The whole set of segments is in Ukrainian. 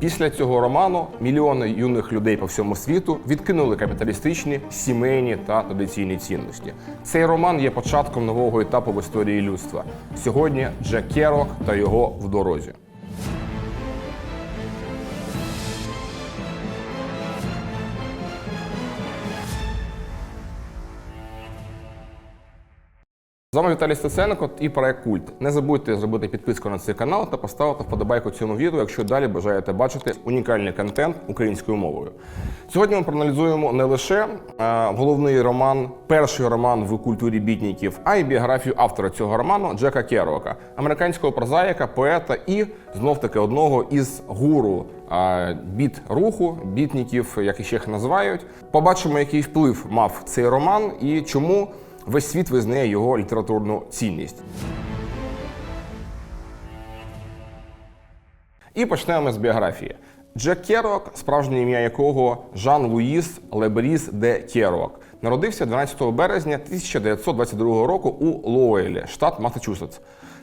Після цього роману мільйони юних людей по всьому світу відкинули капіталістичні, сімейні та традиційні цінності. Цей роман є початком нового етапу в історії людства. Сьогодні Джек Керок та його в дорозі. З вами Віталій Стеценко і проект Культ. Не забудьте зробити підписку на цей канал та поставити вподобайку цьому відео, якщо далі бажаєте бачити унікальний контент українською мовою. Сьогодні ми проаналізуємо не лише е, головний роман, перший роман в культурі бітників, а й біографію автора цього роману Джека Керуака, американського прозаїка, поета і знов таки одного із гуру е, біт руху, бітників, як їх ще їх називають. Побачимо, який вплив мав цей роман і чому. Весь світ визнає його літературну цінність. І почнемо з біографії. Джек Керуак, справжнє ім'я якого Жан Луїс Леберіс де Керуак, народився 12 березня 1922 року у Лоуелі, штат Масачусетс.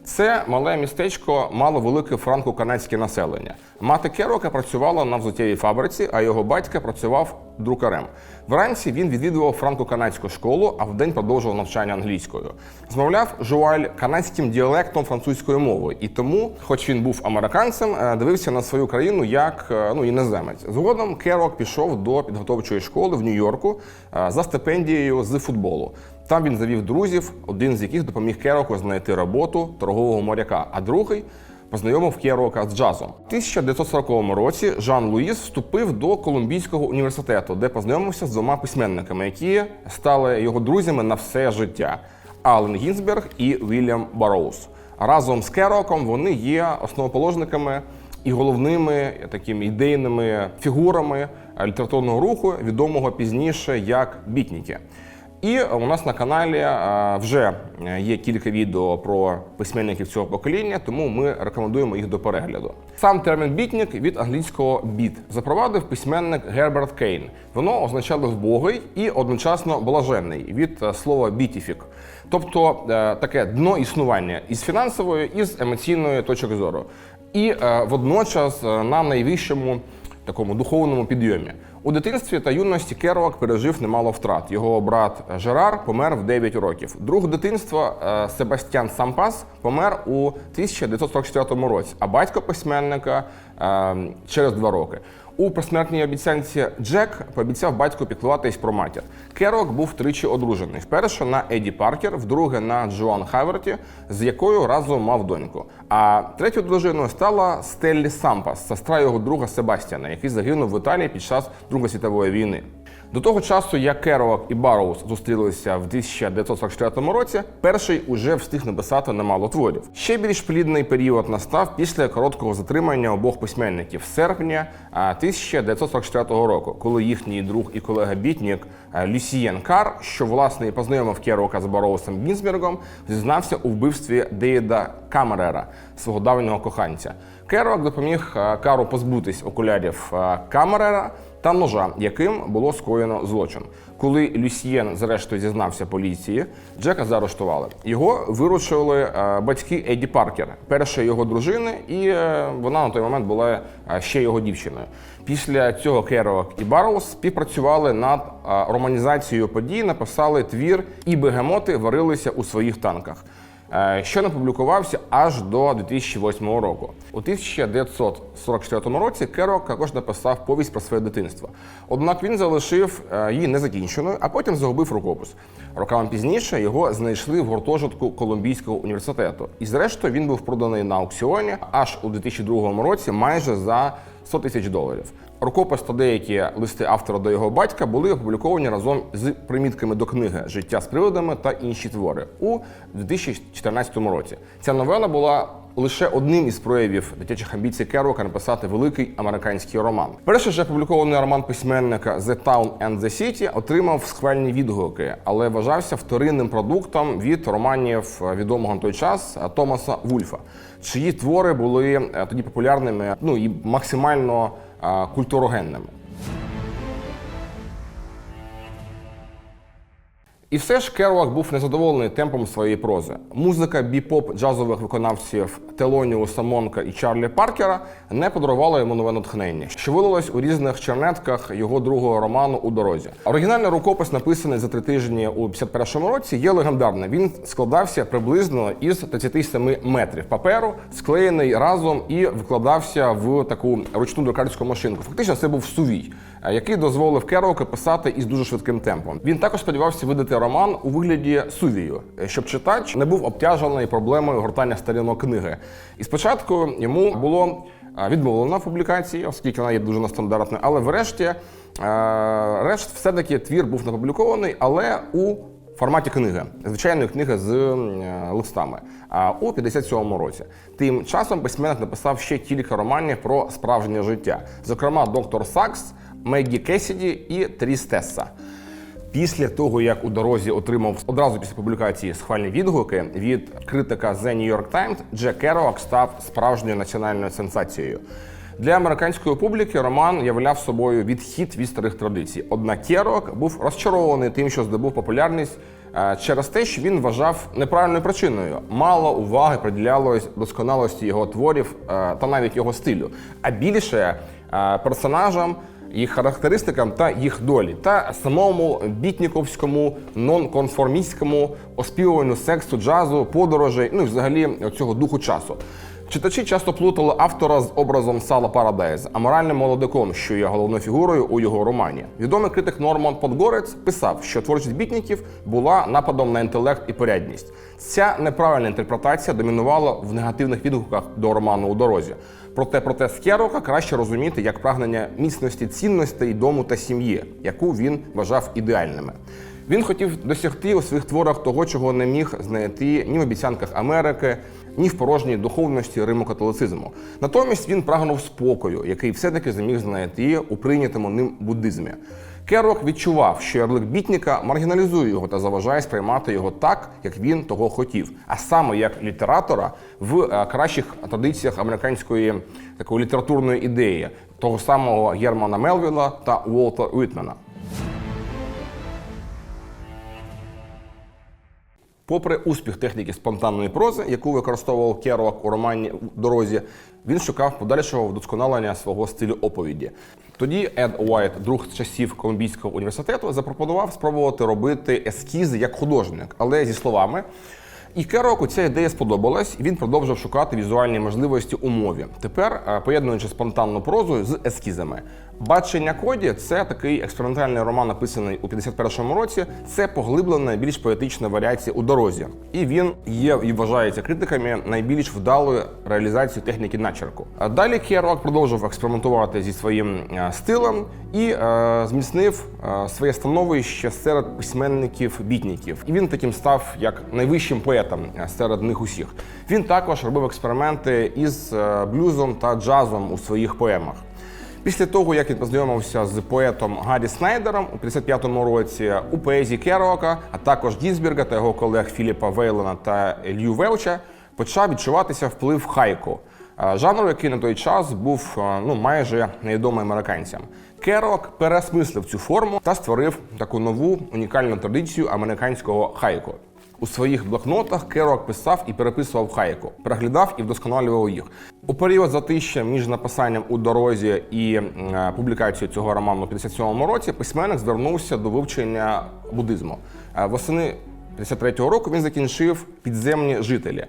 Це мале містечко мало велике франко-канадське населення. Мати Керуака працювала на взуттєвій фабриці, а його батько працював друкарем. Вранці він відвідував франко-канадську школу, а вдень продовжував навчання англійською. Змовляв жуаль канадським діалектом французької мови, і тому, хоч він був американцем, е, дивився на свою країну як е, ну іноземець. Згодом Керуак пішов до підготовчої школи в Нью-Йорку е, за стипендією з футболу. Там він завів друзів, один з яких допоміг Кероку знайти роботу торгового моряка, а другий познайомив Керока з джазом. У 1940 році Жан Луїс вступив до Колумбійського університету, де познайомився з двома письменниками, які стали його друзями на все життя: Ален Гінзберг і Вільям Бароуз. Разом з Кероком вони є основоположниками і головними такими ідейними фігурами літературного руху, відомого пізніше як бітніки. І у нас на каналі е, вже є кілька відео про письменників цього покоління, тому ми рекомендуємо їх до перегляду. Сам термін бітник від англійського біт запровадив письменник Герберт Кейн. Воно означало вбогий і одночасно блаженний від е, слова бітіфік, тобто е, таке дно існування із фінансової і з емоційної точки зору. І водночас на найвищому такому духовному підйомі. У дитинстві та юності Керуак пережив немало втрат. Його брат Жерар помер в 9 років. Друг дитинства е, Себастьян Сампас помер у 1944 році, а батько письменника е, через два роки. У посмертній обіцянці Джек пообіцяв батьку піклуватись про матір. Керок був тричі одружений. Вперше на Еді Паркер, вдруге на Джоан Хаверті, з якою разом мав доньку. А третьою дружиною стала Стеллі Сампас, сестра його друга Себастьяна, який загинув в Італії під час Другої світової війни. До того часу, як Керуак і Барроуз зустрілися в 1944 році, перший уже встиг написати немало творів. Ще більш плідний період настав після короткого затримання обох письменників серпня а, 1944 року, коли їхній друг і колега бітнік Люсієн Кар, що власне і познайомив Керуака з Барроусом Гінзбергом, зізнався у вбивстві Деїда Камерера, свого давнього коханця. Керуак допоміг Кару позбутись окулярів а, Камерера та ножа, яким було скоєно злочин. Коли Люсьєн, зрештою, зізнався поліції, Джека заарештували. Його вирушили е, батьки Еді Паркер, перша його дружини, і е, вона на той момент була е, ще його дівчиною. Після цього Керок і Барлс співпрацювали над романізацією подій, написали твір, і бегемоти варилися у своїх танках. Що не публікувався аж до 2008 року. У 1944 році Керок також написав повість про своє дитинство. Однак він залишив її незакінченою, а потім загубив рукопис. Роками пізніше його знайшли в гуртожитку Колумбійського університету. І зрештою він був проданий на аукціоні аж у 2002 році майже за 100 тисяч доларів. Рукопис та деякі листи автора до його батька були опубліковані разом з примітками до книги Життя з приводами та інші твори у 2014 році. Ця новела була лише одним із проявів дитячих амбіцій Керуака написати великий американський роман. Перший же опублікований роман письменника The Town and the City отримав схвальні відгуки, але вважався вторинним продуктом від романів відомого на той час Томаса Вульфа, чиї твори були тоді популярними, ну і максимально культурогенними. І все ж Керуак був незадоволений темпом своєї прози. Музика біп-поп джазових виконавців Телоніуса Монка і Чарлі Паркера не подарувала йому нове натхнення, що вилилось у різних чернетках його другого роману у дорозі. Оригінальний рукопис, написаний за три тижні у 51-му році, є легендарним. Він складався приблизно із 37 метрів паперу, склеєний разом і вкладався в таку ручну друкарську машинку. Фактично, це був сувій, е, який дозволив Керуаку писати із дуже швидким темпом. Він також сподівався видати роман у вигляді сувію, щоб читач не був обтяжений проблемою гортання сторінок книги. І спочатку йому було е, відмовлено в публікації, оскільки вона є дуже нестандартною, але врешті е, решт все-таки твір був напублікований, але у форматі книги, звичайної книги з е, листами, а у 57-му році. Тим часом письменник написав ще кілька романів про справжнє життя, зокрема доктор Сакс, Меггі Кесіді і Трістеса. Після того, як у дорозі отримав одразу після публікації схвальні відгуки від критика The New York Times, Джек Керуак став справжньою національною сенсацією. Для американської публіки роман являв собою відхід від старих традицій. Однак Керуак був розчарований тим, що здобув популярність е, через те, що він вважав неправильною причиною. Мало уваги приділялось досконалості його творів е, та навіть його стилю, а більше е, персонажам їх характеристикам та їх долі, та самому бітніковському, нонконформістському оспівуванню сексу, джазу, подорожей, ну і взагалі цього духу часу. Читачі часто плутали автора з образом Сала Парадайз, аморальним молодиком, що є головною фігурою у його романі. Відомий критик Норман Подгорець писав, що творчість бітніків була нападом на інтелект і порядність. Ця неправильна інтерпретація домінувала в негативних відгуках до роману у дорозі. Проте проте Скерока краще розуміти як прагнення міцності цінностей дому та сім'ї, яку він вважав ідеальними. Він хотів досягти у своїх творах того, чого не міг знайти ні в обіцянках Америки, ні в порожній духовності Риму католицизму. Натомість він прагнув спокою, який все-таки зміг знайти у прийнятому ним буддизмі. Керок відчував, що ярлик бітніка маргіналізує його та заважає сприймати його так, як він того хотів, а саме як літератора в е, кращих традиціях американської такої літературної ідеї, того самого Германа Мелвіла та Уолта Уітмена. Попри успіх техніки спонтанної прози, яку використовував Керуак у романі дорозі, він шукав подальшого вдосконалення свого стилю оповіді. Тоді Ед Уайт, друг часів Колумбійського університету, запропонував спробувати робити ескізи як художник, але зі словами. І Кероку ця ідея сподобалась, і він продовжив шукати візуальні можливості у мові. Тепер е, поєднуючи спонтанну прозу з ескізами. Бачення коді це такий експериментальний роман, написаний у 51-му році. Це поглиблена, більш поетична варіація у дорозі. І він є і вважається критиками найбільш вдалою реалізацією техніки начерку. Далі Керуак продовжив експериментувати зі своїм е, стилем і е, зміцнив е, своє становище серед письменників-бітників. І він таким став як найвищим поетом е, серед них усіх. Він також робив експерименти із блюзом та джазом у своїх поемах. Після того, як він познайомився з поетом Гаррі Снайдером у 55-му році у поезії Керуака, а також Гінзберга та його колег Філіпа Вейлена та Лью Велча, почав відчуватися вплив хайку. е, Жанру, який на той час був е, ну майже невідомий американцям. Керуак переосмислив цю форму та створив таку нову унікальну традицію американського хайку. У своїх блокнотах Керуак писав і переписував хайку, переглядав і вдосконалював їх. У період затища між написанням у дорозі і е, публікацією цього роману у 57-му році письменник звернувся до вивчення буддизму. Е, Восени 53-го року він закінчив підземні жителі.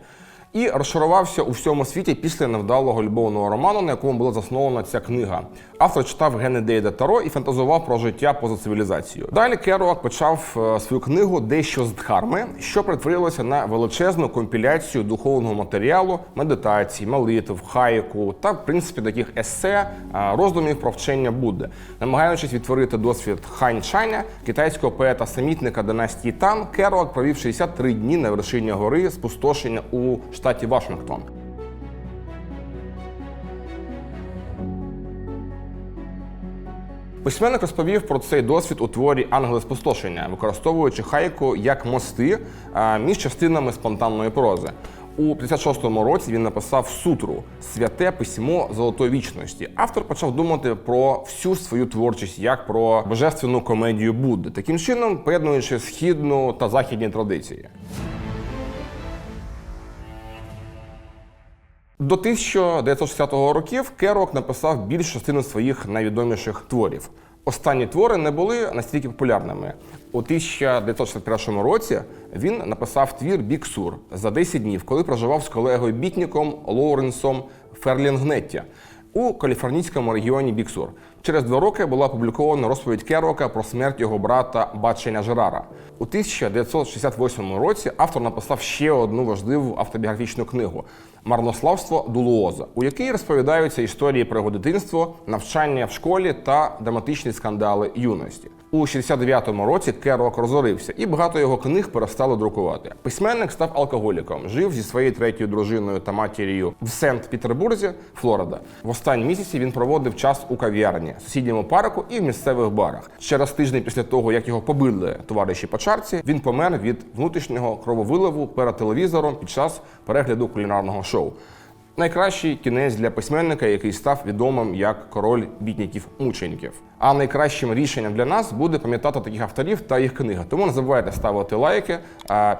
І розчарувався у всьому світі після невдалого любовного роману, на якому була заснована ця книга. Автор читав гени Дейда Таро і фантазував про життя поза цивілізацією. Далі Керуак почав е, свою книгу Дещо з Дхарми, що перетворилося на величезну компіляцію духовного матеріалу, медитацій, молитв, хайку та, в принципі, таких есе, е, роздумів про вчення Будди, намагаючись відтворити досвід Хань Чаня, китайського поета-самітника династії Тан, Керуак провів 63 дні на вершині гори спустошення у штаті Вашингтон. Письменник розповів про цей досвід у творі Ангели спустошення, використовуючи хайку як мости між частинами спонтанної прози. У 56-му році він написав сутру святе письмо золотої вічності. Автор почав думати про всю свою творчість як про божественну комедію Будди, таким чином поєднуючи східну та західні традиції. До 1960 років Керок написав більшу частину своїх найвідоміших творів. Останні твори не були настільки популярними. У 1961 році він написав твір Біксур за 10 днів, коли проживав з колегою бітніком Лоуренсом Ферлінгнетті у каліфорнійському регіоні Біксур. Через два роки була опублікована розповідь Керока про смерть його брата Баченя Жерара. У 1968 році автор написав ще одну важливу автобіографічну книгу Марнославство Дулуоза, у якій розповідаються історії про його дитинство, навчання в школі та драматичні скандали юності. У 69-му році Керок розорився, і багато його книг перестали друкувати. Письменник став алкоголіком, жив зі своєю третьою дружиною та матір'ю в Сент-Петербурзі, Флорида. В останні місяці він проводив час у кав'ярні, сусідньому парку і в місцевих барах. Через тиждень після того, як його побили товариші по чарці, він помер від внутрішнього крововиливу перед телевізором під час перегляду кулінарного шоу. Найкращий кінець для письменника, який став відомим як король бітників-мучеників. А найкращим рішенням для нас буде пам'ятати таких авторів та їх книги. Тому не забувайте ставити лайки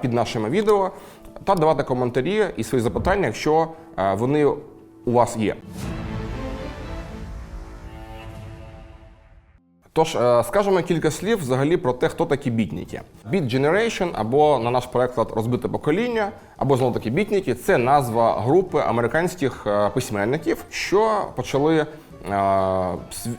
під нашими відео та давати коментарі і свої запитання, якщо вони у вас є. Тож е, скажемо кілька слів взагалі про те, хто такі бітніки. Beat Generation, або на наш переклад розбите покоління, або знову таки бітніки це назва групи американських е, письменників, що почали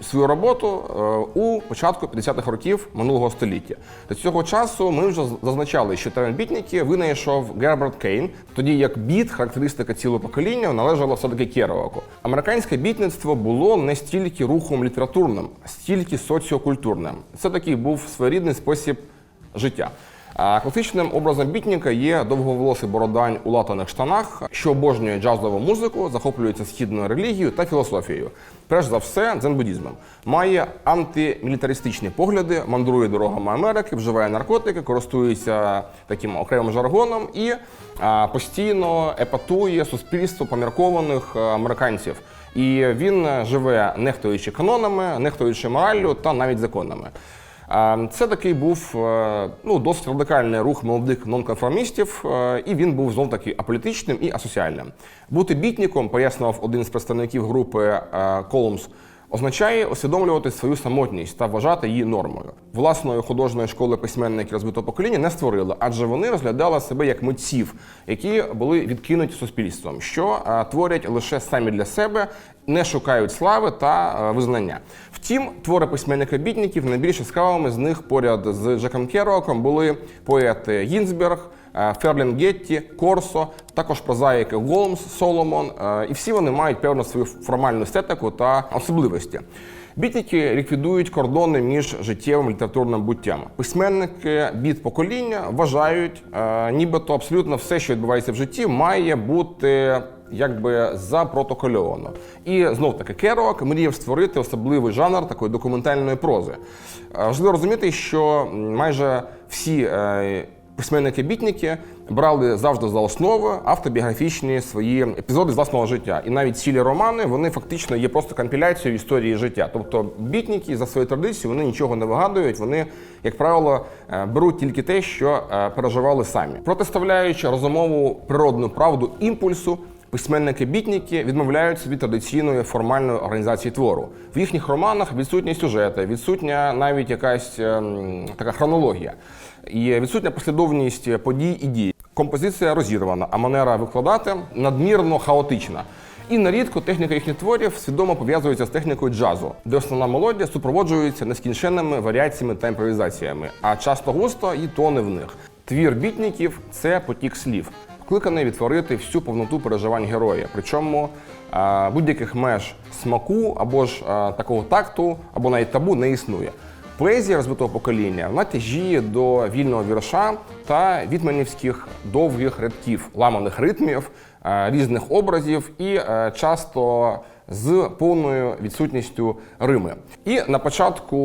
свою роботу е, у початку 50-х років минулого століття. До цього часу ми вже зазначали, що термін винайшов Герберт Кейн, тоді як біт, характеристика цілого покоління, належала все-таки Кероваку. Американське бітництво було не стільки рухом літературним, стільки соціокультурним. Це такий був своєрідний спосіб життя. Класичним образом бітніка є довговолосий бородань у латаних штанах, що обожнює джазову музику, захоплюється східною релігією та філософією. Перш за все, дзен-буддізмом. Має антимілітаристичні погляди, мандрує дорогами Америки, вживає наркотики, користується таким окремим жаргоном і постійно епатує суспільство поміркованих американців. І він е, живе нехтуючи канонами, нехтуючи мораллю та навіть законами. Е, Це такий був е, ну, досить радикальний рух молодих нонконформістів, е, і він був знов таки аполітичним і асоціальним. Бути бітником, пояснював один з представників групи Колумс, означає усвідомлювати свою самотність та вважати її нормою. Власної художньої школи письменників розбитого покоління не створили, адже вони розглядали себе як митців, які були відкинуті суспільством, що е, творять лише самі для себе, не шукають слави та е, визнання. Втім, твори письменника бітників найбільш яскравими з них поряд з Джеком Кероком були поети Гінзберг. Е, Ферлін Гетті, Корсо, також прозаїки Голмс, Соломон, е, і всі вони мають певну свою формальну естетику та особливості. Бітники ліквідують кордони між життєвим і літературним буттям. Письменники біт покоління вважають, е, нібито абсолютно все, що відбувається в житті, має бути якби запротокольовано. І знов таки Керок мріяв створити особливий жанр такої документальної прози. Важливо розуміти, що майже всі письменники-бітники брали завжди за основу автобіографічні свої епізоди з власного життя. І навіть цілі романи вони фактично є просто компіляцією історії життя. Тобто бітники за своєю традицією вони нічого не вигадують. Вони, як правило, е, беруть тільки те, що е, переживали самі, протиставляючи розумову природну правду імпульсу. Письменники-бітники відмовляються від традиційної формальної організації твору. В їхніх романах відсутні сюжети, відсутня навіть якась ем, така хронологія, і відсутня послідовність подій і дій. Композиція розірвана, а манера викладати надмірно хаотична. І нерідко техніка їхніх творів свідомо пов'язується з технікою джазу, де основна мелодія супроводжується нескінченними варіаціями та імпровізаціями, а часто густо і тони в них. Твір бітників це потік слів, вкликаний відтворити всю повноту переживань героя. Причому будь-яких меж смаку або ж такого такту, або навіть табу не існує. Поезія розбитого покоління вона тяжіє до вільного вірша та вітменівських довгих рядків, ламаних ритмів, е, різних образів і е, часто з повною відсутністю Рими. І на початку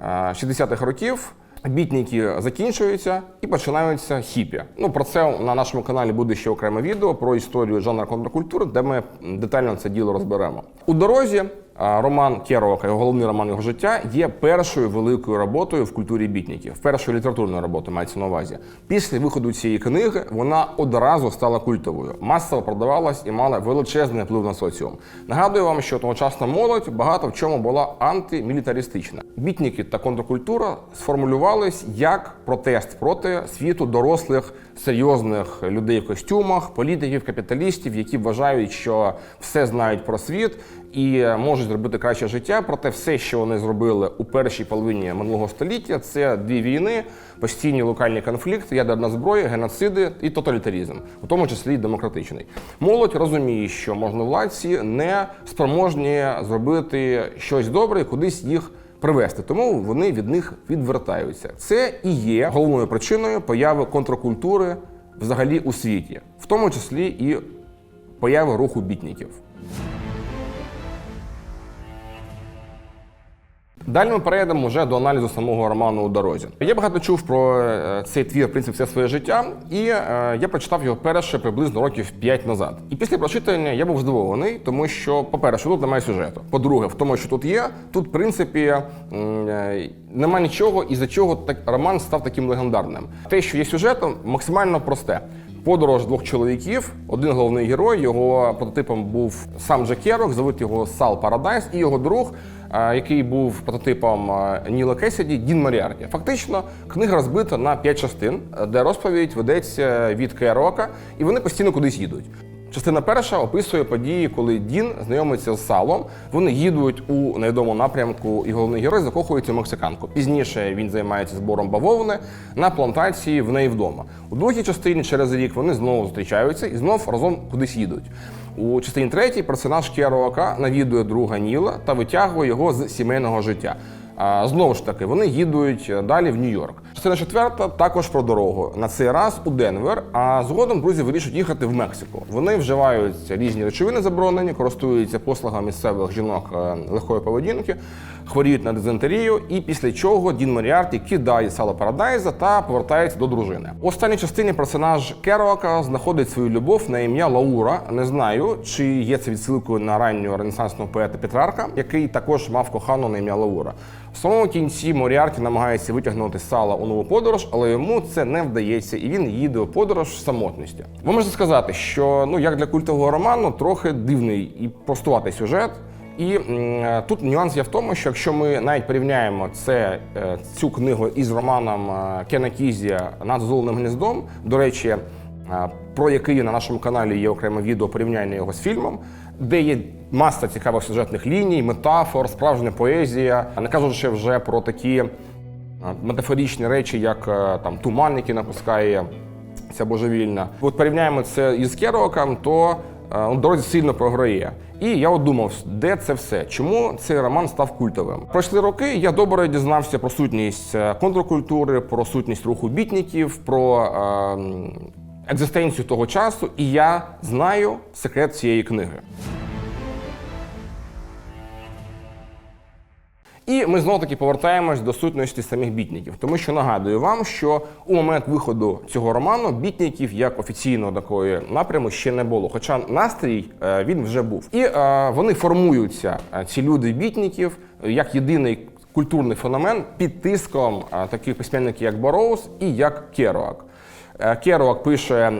е, 60-х років Бітніки закінчуються і починаються хіпі. Ну про це на нашому каналі буде ще окреме відео про історію жанру контркультури, де ми детально це діло розберемо. У дорозі роман Керока, його головний роман його життя, є першою великою роботою в культурі бітників, першою літературною роботою мається на увазі. Після виходу цієї книги вона одразу стала культовою, масово продавалась і мала величезний вплив на соціум. Нагадую вам, що тогочасна молодь багато в чому була антимілітаристична. Бітники та контркультура сформулювались як протест проти світу дорослих серйозних людей в костюмах, політиків, капіталістів, які вважають, що все знають про світ і можуть зробити краще життя. Проте все, що вони зробили у першій половині минулого століття, це дві війни, постійні локальні конфлікти, ядерна зброя, геноциди і тоталітарізм, у тому числі і демократичний. Молодь розуміє, що можновладці не спроможні зробити щось добре, кудись їх привести, тому вони від них відвертаються. Це і є головною причиною появи контркультури взагалі у світі, в тому числі і появи руху бітників. Далі ми перейдемо вже до аналізу самого роману у дорозі. Я багато чув про е, цей твір в принципі, все своє життя, і е, я прочитав його перше приблизно років 5 назад. І після прочитання я був здивований, тому що, по-перше, тут немає сюжету. По-друге, в тому, що тут є, тут, в принципі, е, немає нічого, із-за чого так роман став таким легендарним. Те, що є сюжетом, максимально просте. Подорож двох чоловіків, один головний герой, його прототипом був сам Джек Керок, звуть його Сал Парадайс, і його друг, який був прототипом е, Ніла Кесіді, Дін Маріарті. Фактично, книга розбита на п'ять частин, е, де розповідь ведеться від Керока, і вони постійно кудись їдуть. Частина перша описує події, коли Дін знайомиться з салом. Вони їдуть у невідомому напрямку, і головний герой закохується в мексиканку. Пізніше він займається збором бавовни на плантації в неї вдома. У другій частині через рік вони знову зустрічаються і знов разом кудись їдуть. У частині третій персонаж Кероака навідує друга Ніла та витягує його з сімейного життя. Знову ж таки, вони їдуть далі в Нью-Йорк. Частина четверта також про дорогу. На цей раз у Денвер. А згодом друзі вирішують їхати в Мексику. Вони вживають різні речовини заборонені, користуються послугами місцевих жінок е, легкої поведінки, хворіють на дизентерію, і після чого Дін Моріарті кидає сало Парадайза та повертається до дружини. У останній частині персонаж Кероака знаходить свою любов на ім'я Лаура. Не знаю, чи є це відсилкою на раннього ренесансного поета Петрарка, який також мав кохану на ім'я Лаура. В самому кінці Моріарті намагається витягнути сала у нову подорож, але йому це не вдається, і він їде у подорож самотності. Ви можете сказати, що ну як для культового роману трохи дивний і простуватий сюжет. І тут нюанс є в тому, що якщо ми навіть порівняємо це, е, цю книгу із романом е, Кена Кізія над золеним гніздом, до речі, е, про який на нашому каналі є окреме відео порівняння його з фільмом, де є маса цікавих сюжетних ліній, метафор, справжня поезія, не кажучи вже про такі метафоричні речі, як е, там туман, який напускає ця божевільна. От порівняємо це із Кероком, то е, дорозі сильно програє. І я от думав, де це все? Чому цей роман став культовим? Пройшли роки. Я добре дізнався про сутність е, контркультури, про сутність руху бітників, про е, екзистенцію того часу, і я знаю секрет цієї книги. І ми знову таки повертаємось до сутності самих бітників, тому що нагадую вам, що у момент виходу цього роману бітників як офіційного такої напряму ще не було. Хоча настрій е, він вже був. І е, вони формуються, е, ці люди бітників, як єдиний культурний феномен під тиском таких письменників, як Бороуз і як Керуак. Керуак пише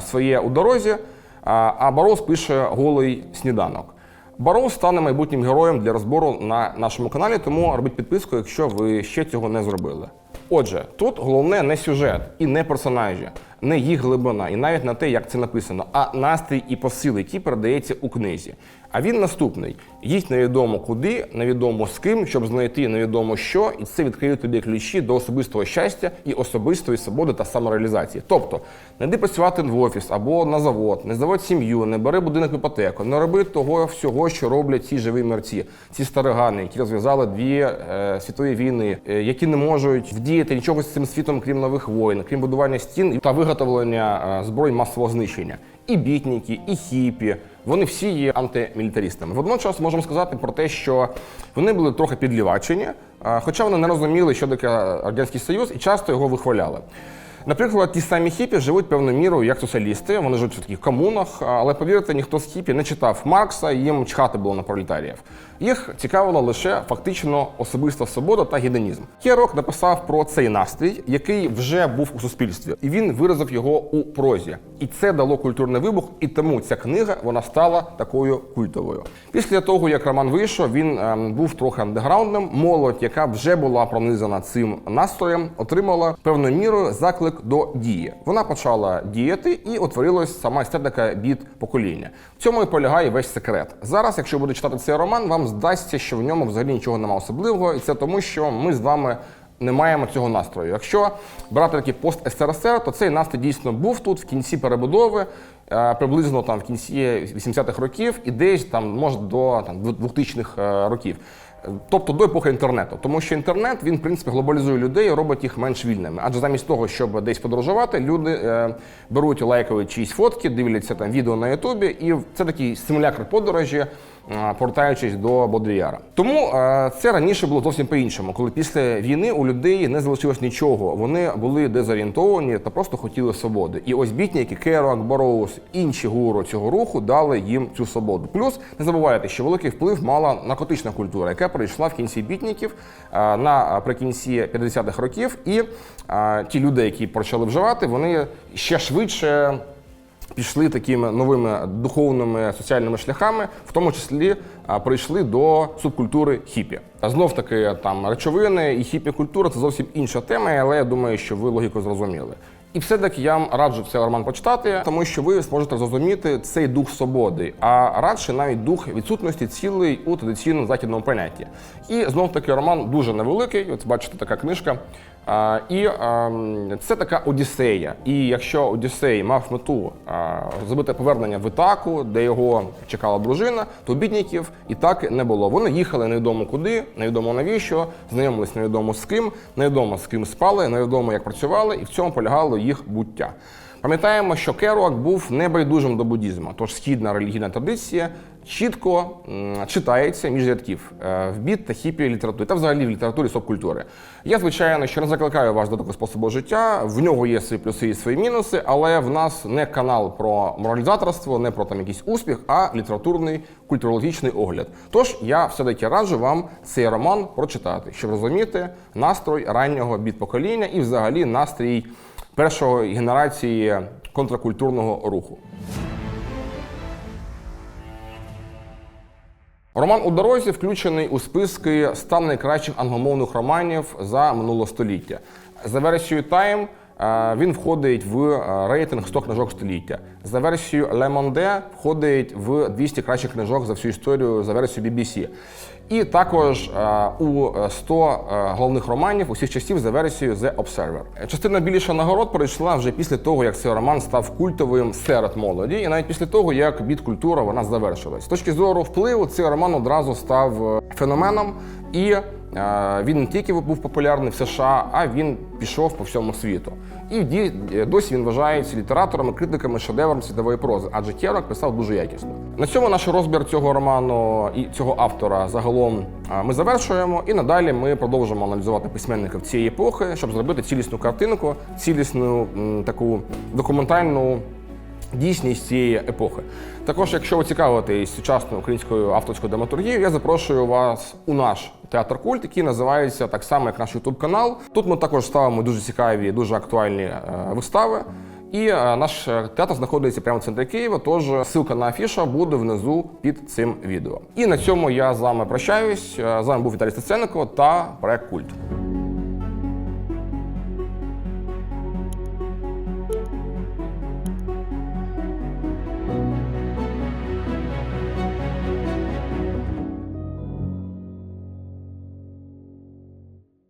своє у дорозі, а Бороуз пише голий сніданок. Бароу стане майбутнім героєм для розбору на нашому каналі, тому робіть підписку, якщо ви ще цього не зробили. Отже, тут головне не сюжет і не персонажі, не їх глибина, і навіть не те, як це написано, а настрій і посил, який передається у книзі. А він наступний: їдь невідомо куди, невідомо з ким, щоб знайти невідомо що, і це відкриє тобі ключі до особистого щастя і особистої свободи та самореалізації. Тобто, не йди працювати в офіс або на завод, не заводь сім'ю, не бери будинок іпотеку, не роби того всього, що роблять ці живі мерці, ці старигани, які розв'язали дві е, світові війни, е, які не можуть вдіяти нічого з цим світом, крім нових воїн, крім будування стін та виготовлення е, зброї масового знищення. І бітніки, і хіпі, вони всі є антимілітаристами. Водночас можемо сказати про те, що вони були трохи підлівачені, е, хоча вони не розуміли, що таке Радянський Союз, і часто його вихваляли. Наприклад, ті самі хіпі живуть певною мірою як соціалісти, вони живуть в таких комунах, але повірте, ніхто з хіпі не читав Маркса, їм чхати було на пролетаріїв. Їх цікавила лише фактично особиста свобода та гедонізм. Кєрок написав про цей настрій, який вже був у суспільстві, і він виразив його у прозі. І це дало культурний вибух, і тому ця книга вона стала такою культовою. Після того, як роман вийшов, він ем, був трохи андеграундним. Молодь, яка вже була пронизана цим настроєм, отримала певною мірою заклик до дії. Вона почала діяти і утворилась сама естетика від покоління. В цьому і полягає весь секрет. Зараз, якщо буде читати цей роман, вам здасться, що в ньому взагалі нічого немає особливого, і це тому, що ми з вами. Не маємо цього настрою. Якщо брати такий пост СРСР, то цей настрій дійсно був тут в кінці перебудови, е, приблизно там в кінці 80-х років і десь там може до там 2000-х е, років. Тобто до епохи інтернету, тому що інтернет він в принципі глобалізує людей, робить їх менш вільними. Адже замість того, щоб десь подорожувати, люди е, беруть лайкові чиїсь фотки, дивляться там відео на Ютубі, і це такий симулякр подорожі, повертаючись до Бодріяра. Тому е, це раніше було зовсім по-іншому, коли після війни у людей не залишилось нічого. Вони були дезорієнтовані та просто хотіли свободи. І ось бітніки, Керуак, Бороус, інші гуру цього руху дали їм цю свободу. Плюс не забувайте, що великий вплив мала наркотична культура, яка прийшла в кінці бітників е, наприкінці 50-х років, і е, ті люди, які почали вживати, вони ще швидше. Пішли такими новими духовними соціальними шляхами, в тому числі прийшли до субкультури хіпі. Знов таки там речовини і хіпі культура це зовсім інша тема, але я думаю, що ви логіку зрозуміли. І все-таки я вам раджу цей роман почитати, тому що ви зможете зрозуміти цей дух свободи, а радше навіть дух відсутності цілей у традиційному західному понятті. І знов таки роман дуже невеликий. От бачите, така книжка. І це така Одіссея. І якщо Одіссей мав мету зробити повернення в Ітаку, де його чекала дружина, то бідніків і так не було. Вони їхали невідомо куди, невідомо навіщо, знайомились невідомо з ким, невідомо з ким спали, невідомо як працювали, і в цьому полягало їх буття. Пам'ятаємо, що Керуак був небайдужим до буддізму, тож східна релігійна традиція чітко читається між рядків е, в біт та хіпі літературі та взагалі в літературі субкультури. Я звичайно що не закликаю вас до такого способу життя. В нього є свої плюси і свої мінуси, але в нас не канал про моралізаторство, не про там якийсь успіх, а літературний культурологічний огляд. Тож я все-таки раджу вам цей роман прочитати, щоб розуміти настрой раннього біт-покоління і взагалі настрій першої генерації контракультурного руху. Роман у дорозі включений у списки 100 найкращих англомовних романів за минуле століття. За версією Time він входить в е, рейтинг 100 книжок століття. За версією Le Monde входить в 200 кращих книжок за всю історію за версією BBC. І також е, у 100 е, головних романів усіх часів за версією The Observer. Частина більше нагород прийшла вже після того, як цей роман став культовим серед молоді, і навіть після того, як біт-культура вона завершилась. З точки зору впливу, цей роман одразу став е, феноменом і. Е, Він не тільки був популярний в США, а він пішов по всьому світу. І ді- досі він вважається літераторами, критиками, шедевром світової прози, адже Керок писав дуже якісно. На цьому наш розбір цього роману і цього автора загалом ми завершуємо. І надалі ми продовжимо аналізувати письменників цієї епохи, щоб зробити цілісну картинку, цілісну таку документальну дійсність цієї епохи. Також, якщо ви цікавитесь сучасною українською авторською драматургією, я запрошую вас у наш театр культ, який називається так само, як наш Ютуб канал. Тут ми також ставимо дуже цікаві, дуже актуальні е, вистави. І е, наш е, театр знаходиться прямо в центрі Києва, тож ссылка на афіша буде внизу під цим відео. І на цьому я з вами прощаюсь. З вами був Віталій Стеценко та проект Культ.